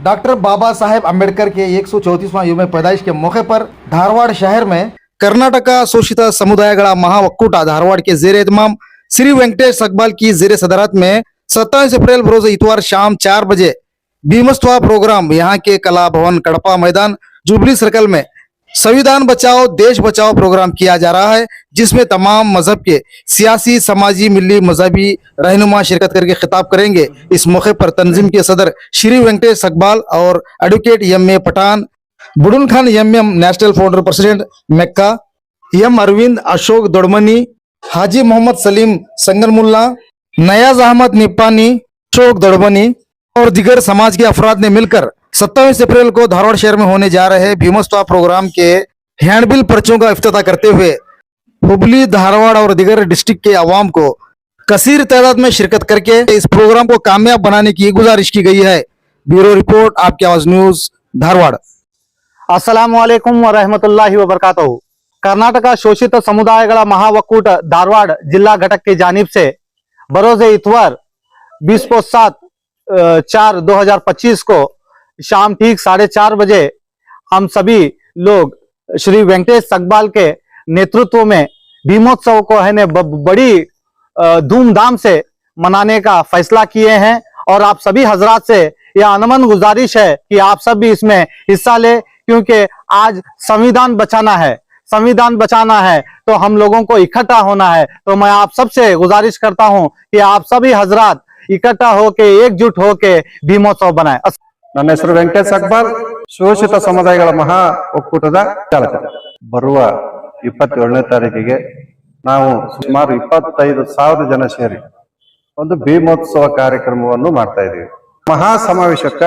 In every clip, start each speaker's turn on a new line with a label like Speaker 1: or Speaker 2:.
Speaker 1: Doctor Baba Saheb Ambedkar के एक सौ चौतीसवां युव पैदाइश के मौके पर धारवाड़ शहर में कर्नाटक शोषित समुदायಗಳ महावक्कूट धारवाड़ के जेर एहतमाम श्री वेंकटेश अकबाल की जेर सदारत में सत्ताईस अप्रैल बरोज इतवार शाम चार बजे भीमस्तवा प्रोग्राम, यहाँ के कला भवन, कड़पा मैदान, जुबली सर्कल में संविधान बचाओ, देश बचाओ प्रोग्राम किया जा रहा है, जिसमें तमाम मज़हब के सियासी, समाजी मिली मजहबी रहनुमा शिरकत करके खिताब करेंगे। इस मौके पर तंजीम के सदर श्री वेंकटेश अकबाल और advocate M A Pathan, Budun Khan M M national founder president Mecca, M Arvind Ashok Dodmani, Haji Mohammed Salim Sanganmulla Nayaz Ahmed Nipani Ashok Dodmani और दिगर समाज के अफराद ने मिलकर सत्ताईस अप्रैल को धारवाड़ शहर में होने जा रहे भीमस्टॉप प्रोग्राम के हैंडबिल पर्चों का अफ्ताह करते हुए हुबली, धारवाड़ और दिगर डिस्ट्रिक्ट के आवाम को कसीर तादाद में शिरकत करके इस प्रोग्राम को कामयाब बनाने की गुजारिश की गई है। ब्यूरो रिपोर्ट, आपकी आवाज़ न्यूज़, धारवाड़।
Speaker 2: अस्सलाम वालेकुम वरहमतुल्लाहि वबरकातु शोषित ಶೋಷಿತ महावकूट धारवाड जिला घटक की जानब ಸೆ बरोज इतवार बीस पो सात चार दो हज़ार पच्चीस को शाम ठीक साढ़े चार बजे हम सभी लोग श्री वेंकटेश सकबाल के नेतृत्व में भीमोत्सव को है ने बड़ी धूमधाम से मनाने का फैसला किए हैं और आप सभी हजरात से यह अनमन गुजारिश है कि आप सब भी इसमें हिस्सा ले, क्योंकि आज संविधान बचाना है। संविधान बचाना है तो हम लोगों को इकट्ठा होना है। तो मैं आप सबसे गुजारिश करता हूँ कि आप सभी हजरात इकट्ठा होके, एकजुट होके भीमोत्सव बनाए।
Speaker 3: ನನ್ನ ಹೆಸರು ವೆಂಕಟೇಶ್ ಅಕ್ಬರ್ ಶೋಷಿತ ಸಮುದಾಯಗಳ ಮಹಾ ಒಕ್ಕೂಟದ ಚಾಲಕ ಬರುವ ಇಪ್ಪತ್ತೇಳನೇ ತಾರೀಕಿಗೆ ನಾವು ಸುಮಾರು ಇಪ್ಪತ್ತೈದು ಸಾವಿರ ಜನ ಸೇರಿ ಒಂದು ಭೀಮೋತ್ಸವ ಕಾರ್ಯಕ್ರಮವನ್ನು ಮಾಡ್ತಾ ಇದ್ದೀವಿ ಮಹಾ ಸಮಾವೇಶಕ್ಕ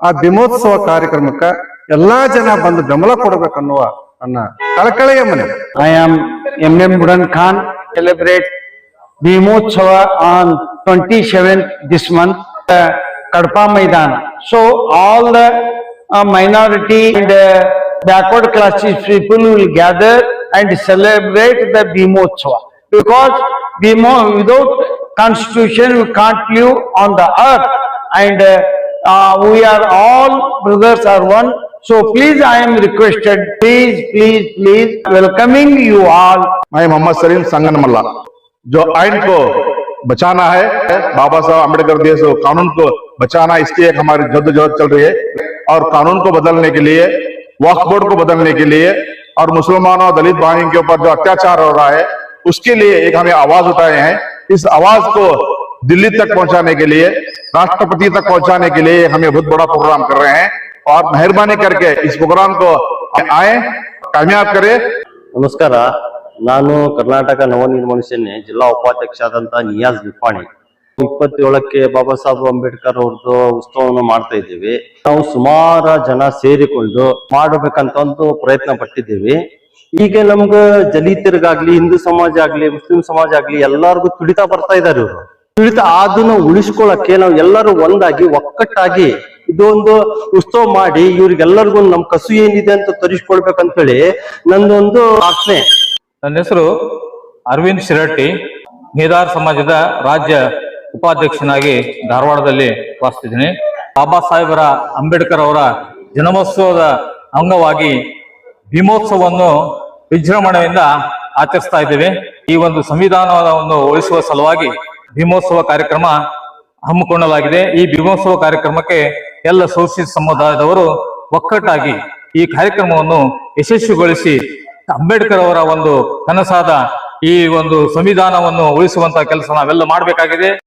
Speaker 3: ಆ ಭೀಮೋತ್ಸವ ಕಾರ್ಯಕ್ರಮಕ್ಕ ಎಲ್ಲಾ ಜನ ಬಂದು ಬೆಂಬಲ ಕೊಡಬೇಕನ್ನುವ ನನ್ನ ಕಳಕಳೆಯ ಮನೆ
Speaker 4: I am M.M. Buran Khan. Celebrate Bhimotsava on 27th this month, uh, Kadpa Maidana. So all the uh, minority and uh, backward classes people will gather and celebrate the Bhimotsava. Because Bhimo, without constitution, we can't live on the earth. And uh, uh, we are all brothers are one. So please, I am requested, please, please, please, welcoming you all.
Speaker 5: मैं मोहम्मद सलीम संगन मल्ला जो आइन को बचाना है। बाबा साहब अंबेडकर देश कानून को बचाना इसकी एक हमारी जद्दोजहद चल रही है। और कानून को बदलने के लिए, वक्फ बोर्ड को बदलने के लिए और मुसलमानों और दलित भाई के ऊपर जो अत्याचार हो रहा है, उसके लिए एक हमें आवाज़ उठाए हैं। इस आवाज़ को दिल्ली तक पहुँचाने के लिए, राष्ट्रपति तक पहुँचाने के लिए हमें बहुत बड़ा प्रोग्राम कर रहे हैं। और मेहरबानी करके इस प्रोग्राम को आए, कामयाब करें।
Speaker 6: नमस्कार ನಾನು ಕರ್ನಾಟಕ ನವನಿರ್ಮಾಣ ಸೇನೆ ಜಿಲ್ಲಾ ಉಪಾಧ್ಯಕ್ಷ ಆದಂತ ನಿಯಾಜ್ ನಿಪ್ಪಾಣಿ ಇಪ್ಪತ್ತೇಳಕ್ಕೆ ಬಾಬಾ ಸಾಹೇಬ್ ಅಂಬೇಡ್ಕರ್ ಅವ್ರದ್ದು ಉತ್ಸವವನ್ನು ಮಾಡ್ತಾ ಇದ್ದೀವಿ. ನಾವು ಸುಮಾರು ಜನ ಸೇರಿಕೊಂಡು ಮಾಡಬೇಕಂತ ಒಂದು ಪ್ರಯತ್ನ ಪಟ್ಟಿದ್ದೀವಿ. ಈಗ ನಮ್ಗ ದಲಿತರಿಗಾಗ್ಲಿ, ಹಿಂದೂ ಸಮಾಜ ಆಗ್ಲಿ, ಮುಸ್ಲಿಂ ಸಮಾಜ ಆಗ್ಲಿ ಎಲ್ಲಾರ್ಗು ತುಳಿತಾ ಬರ್ತಾ ಇದಾರೆ ಇವರು. ತುಳಿತ ಅದನ್ನ ಉಳಿಸ್ಕೊಳಕ್ಕೆ ನಾವು ಎಲ್ಲರೂ ಒಂದಾಗಿ, ಒಕ್ಕಟ್ಟಾಗಿ ಇದೊಂದು ಉತ್ಸವ ಮಾಡಿ ಇವ್ರಿಗೆಲ್ಲರಿಗೂ ನಮ್ ಕಸು ಏನಿದೆ ಅಂತ ತರಿಸ್ಕೊಳ್ಬೇಕಂತ ಹೇಳಿ ನಂದೊಂದು ಆಜ್ಞೆ
Speaker 7: ನನ್ನ ಹೆಸರು ಅರವಿಂದ್ ಶಿರಟ್ಟಿ. ಮೇದಾರ್ ಸಮಾಜದ ರಾಜ್ಯ ಉಪಾಧ್ಯಕ್ಷನಾಗಿ ಧಾರವಾಡದಲ್ಲಿ ವಾಸಿಸಿದ್ದೀನಿ ಬಾಬಾ ಸಾಹೇಬರ ಅಂಬೇಡ್ಕರ್ ಅವರ ಜನ್ಮೋತ್ಸವದ ಅಂಗವಾಗಿ ಭೀಮೋತ್ಸವವನ್ನು ವಿಜೃಂಭಣೆಯಿಂದ ಆಚರಿಸ್ತಾ ಇದ್ದೇವೆ. ಈ ಒಂದು ಸಂವಿಧಾನವನ್ನು ಉಳಿಸುವ ಸಲುವಾಗಿ ಭೀಮೋತ್ಸವ ಕಾರ್ಯಕ್ರಮ ಹಮ್ಮಿಕೊಳ್ಳಲಾಗಿದೆ. ಈ ಭೀಮೋತ್ಸವ ಕಾರ್ಯಕ್ರಮಕ್ಕೆ ಎಲ್ಲ ಸೋಷಿಯಲ್ ಸಮುದಾಯದವರು ಒಕ್ಕಟ್ಟಾಗಿ ಈ ಕಾರ್ಯಕ್ರಮವನ್ನು ಯಶಸ್ವಿಗೊಳಿಸಿ ಅಂಬೇಡ್ಕರ್ ಅವರ ಒಂದು ಕನಸಾದ ಈ ಒಂದು ಸಂವಿಧಾನವನ್ನು ಉಳಿಸುವಂತ ಕೆಲಸ ನಾವೆಲ್ಲ ಮಾಡಬೇಕಾಗಿದೆ.